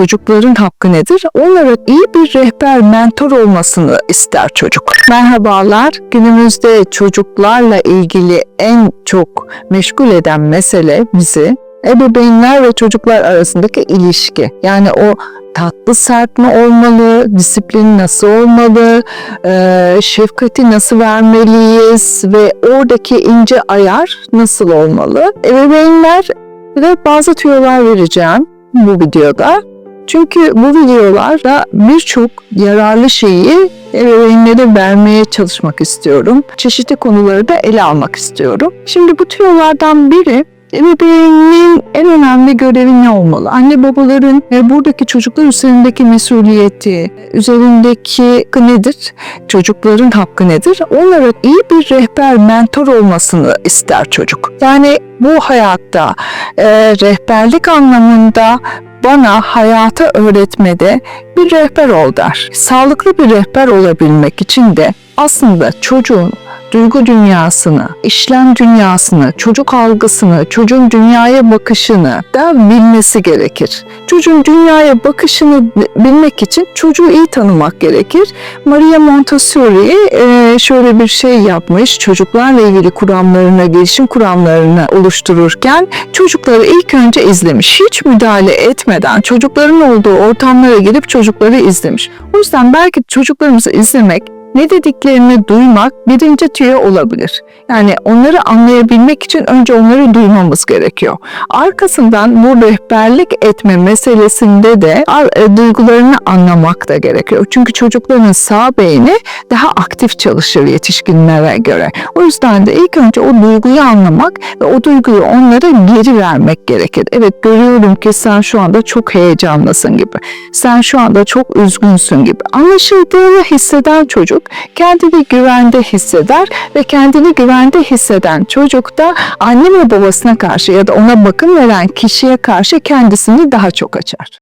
çocukların hakkı nedir? Onlara iyi bir rehber, mentor olmasını ister çocuk. Merhabalar. Günümüzde çocuklarla ilgili en çok meşgul eden mesele bizi ebeveynler ve çocuklar arasındaki ilişki. Yani o tatlı sert mi olmalı, disiplin nasıl olmalı, eee, şefkati nasıl vermeliyiz ve oradaki ince ayar nasıl olmalı? Ebeveynler ve bazı tüyolar vereceğim bu videoda. Çünkü bu videolarda birçok yararlı şeyi ebeveynlere vermeye çalışmak istiyorum. Çeşitli konuları da ele almak istiyorum. Şimdi bu tüyolardan biri ebeveynin en önemli görevi ne olmalı? Anne babaların e, buradaki çocuklar üzerindeki mesuliyeti, üzerindeki hakkı nedir? Çocukların hakkı nedir? Onlara iyi bir rehber, mentor olmasını ister çocuk. Yani bu hayatta e, rehberlik anlamında bana hayatı öğretmede bir rehber ol der. Sağlıklı bir rehber olabilmek için de aslında çocuğun duygu dünyasını, işlem dünyasını, çocuk algısını, çocuğun dünyaya bakışını da bilmesi gerekir. Çocuğun dünyaya bakışını bilmek için çocuğu iyi tanımak gerekir. Maria Montessori e, şöyle bir şey yapmış. Çocuklarla ilgili kuramlarını, gelişim kuramlarını oluştururken çocukları ilk önce izlemiş. Hiç müdahale etmeden çocukların olduğu ortamlara girip çocukları izlemiş. O yüzden belki çocuklarımızı izlemek ne dediklerini duymak birinci tüyo olabilir. Yani onları anlayabilmek için önce onları duymamız gerekiyor. Arkasından bu rehberlik etme meselesinde de e, duygularını anlamak da gerekiyor. Çünkü çocukların sağ beyni daha aktif çalışır yetişkinlere göre. O yüzden de ilk önce o duyguyu anlamak ve o duyguyu onlara geri vermek gerekir. Evet görüyorum ki sen şu anda çok heyecanlısın gibi. Sen şu anda çok üzgünsün gibi. Anlaşıldığını hisseden çocuk kendini güvende hisseder ve kendini güvende hisseden çocuk da anne ve babasına karşı ya da ona bakım veren kişiye karşı kendisini daha çok açar.